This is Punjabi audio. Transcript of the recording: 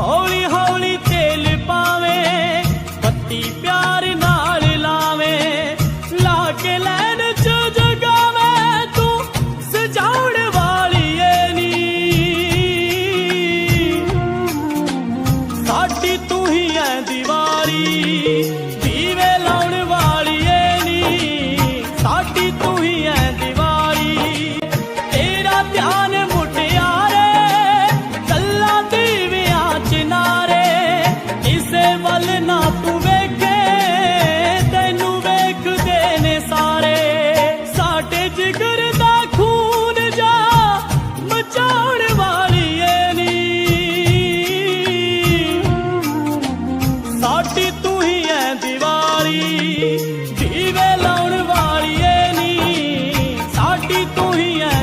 ਹੌਲੀ ਹੌਲੀ ਤੇਲ ਪਾਵੇ ਬੱਤੀ ਪਿਆਰ ਨਾਲ ਲਾਵੇ, ਲਾ ਕੇ ਲੈਣ ਚ ਜਗਾਵੇ, ਤੂੰ ਸਜਾਉਣ ਵਾਲੀ ਏ ਨੀ। ਸਾਡੀ ਤੂੰ ਹੀ ਐ ਦੀਵਾਰੀ ਨੀ ਲਾਉਣ ਵਾਲੀਏ ਨੀ। ਸਾਡੀ ਤੂੰ ਹੀ ਐ